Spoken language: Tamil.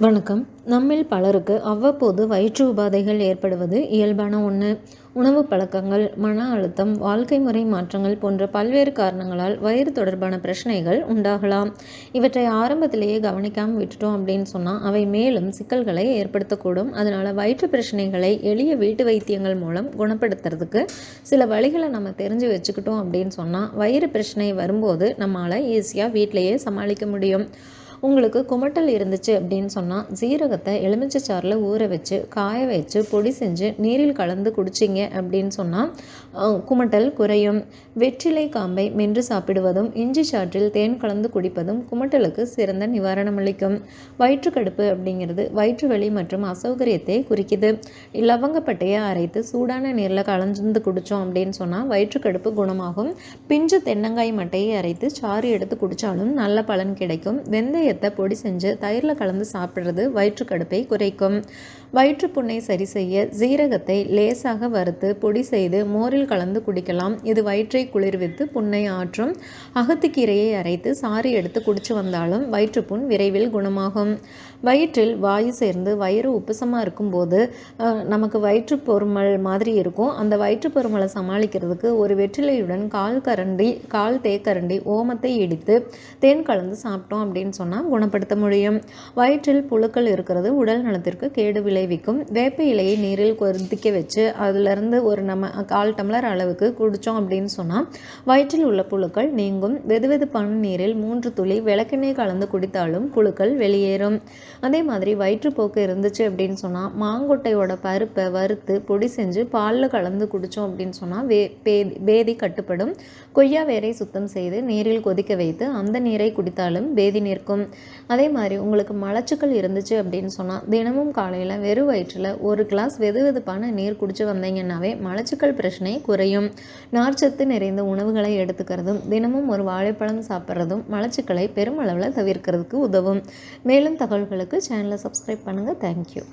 வணக்கம். நம்மில் பலருக்கு அவ்வப்போது வயிற்று உபாதைகள் ஏற்படுவது இயல்பான ஒன்று உணவு பழக்கங்கள் மன அழுத்தம் வாழ்க்கை முறை மாற்றங்கள் போன்ற பல்வேறு காரணங்களால் வயிறு தொடர்பான பிரச்சனைகள் உண்டாகலாம். இவற்றை ஆரம்பத்திலேயே கவனிக்காமல் விட்டுட்டோம் அப்படின்னு சொன்னால் அவை மேலும் சிக்கல்களை ஏற்படுத்தக்கூடும். அதனால் வயிற்று பிரச்சனைகளை எளிய வீட்டு வைத்தியங்கள் மூலம் குணப்படுத்துறதுக்கு சில வழிகளை நம்ம தெரிஞ்சு வச்சுக்கிட்டோம் அப்படின்னு சொன்னால் வயிறு பிரச்சனை வரும்போது நம்மளால் ஈஸியாக வீட்டிலையே சமாளிக்க முடியும். உங்களுக்கு குமட்டல் இருந்துச்சு அப்படின்னு சொன்னால் சீரகத்தை எலுமிச்சை சாறில் ஊற வச்சு காய வச்சு பொடி செஞ்சு நீரில் கலந்து குடிச்சிங்க அப்படின்னு சொன்னால் குமட்டல் குறையும். வெற்றிலை காம்பை மென்று சாப்பிடுவதும் இஞ்சி சாற்றில் தேன் கலந்து குடிப்பதும் குமட்டலுக்கு சிறந்த நிவாரணம் அளிக்கும். வயிற்றுக்கடுப்பு அப்படிங்கிறது வயிற்று வலி மற்றும் அசௌகரியத்தை குறிக்குது. லவங்கப்பட்டையை அரைத்து சூடான நீரில் கலந்து குடித்தோம் அப்படின்னு சொன்னால் வயிற்றுக்கடுப்பு குணமாகும். பிஞ்சு தென்னங்காய் மட்டையை அரைத்து சாறு எடுத்து குடித்தாலும் நல்ல பலன் கிடைக்கும். வெந்தய வெந்தயத்தை பொடி செஞ்சு தயிரில் கலந்து சாப்பிட்றது வயிற்றுக்கடுப்பை குறைக்கும். வயிற்றுப்புண்ணை சரி செய்ய ஜீரகத்தை லேசாக வறுத்து பொடி செய்து மோரில் கலந்து குடிக்கலாம். இது வயிற்றை குளிர்வித்து புண்ணை ஆற்றும். அகத்துக்கீரையை அரைத்து சாறு எடுத்து குடிச்சு வந்தாலும் வயிற்றுப்புண் விரைவில் குணமாகும். வயிற்றில் வாயு சேர்ந்து வயிறு உப்புசமாக இருக்கும்போது நமக்கு வயிற்று பொறுமல் மாதிரி இருக்கும். அந்த வயிற்று பொறுமலை சமாளிக்கிறதுக்கு ஒரு வெற்றிலையுடன் கால் கரண்டி கால் தேக்கரண்டி ஓமத்தை இடித்து தேன் கலந்து சாப்பிட்டோம் அப்படின்னு சொன்னால் குணப்படுத்த முடியும். வயிற்றில் புழுக்கள் இருக்கிறது உடல் நலத்திற்கு கேடு விளைவிக்கும். வேப்ப இலையை நீரில் கொதிக்க வச்சு அதுலேருந்து ஒரு நம்ம கால் டம்ளர் அளவுக்கு குடித்தோம் அப்படின்னு சொன்னால் வயிற்றில் உள்ள புழுக்கள் நீங்கும். வெதுவெதுப்பான நீரில் மூன்று துளி விளக்கெண்ணெய் கலந்து குடித்தாலும் புழுக்கள் வெளியேறும். அதே மாதிரி வயிற்றுப்போக்கு இருந்துச்சு அப்படின்னு சொன்னால் மாங்கொட்டையோட பருப்பை வறுத்து பொடி செஞ்சு பாலில் கலந்து குடித்தோம் அப்படின்னு சொன்னால் வே பேதி பேதி கட்டுப்படும். கொய்யா வேரை சுத்தம் செய்து நீரில் கொதிக்க வைத்து அந்த நீரை குடித்தாலும் பேதி நிற்கும். அதே மாதிரி உங்களுக்கு மலச்சுக்கள் இருந்துச்சு அப்படின்னு சொன்னால் தினமும் காலையில் வெறும் வயிற்றில் ஒரு கிளாஸ் வெது வெதுப்பான நீர் குடிச்சு வந்தீங்கன்னாவே மலச்சுக்கள் பிரச்சனை குறையும். நார்ச்சத்து நிறைந்த உணவுகளை எடுத்துக்கிறதும் தினமும் ஒரு வாழைப்பழம் சாப்பிட்றதும் மலச்சுக்களை பெருமளவில் தவிர்க்கிறதுக்கு உதவும். மேலும் தகவல்களுக்கு சேனலை சப்ஸ்கிரைப் பண்ணுங்கள் தேங்க்யூ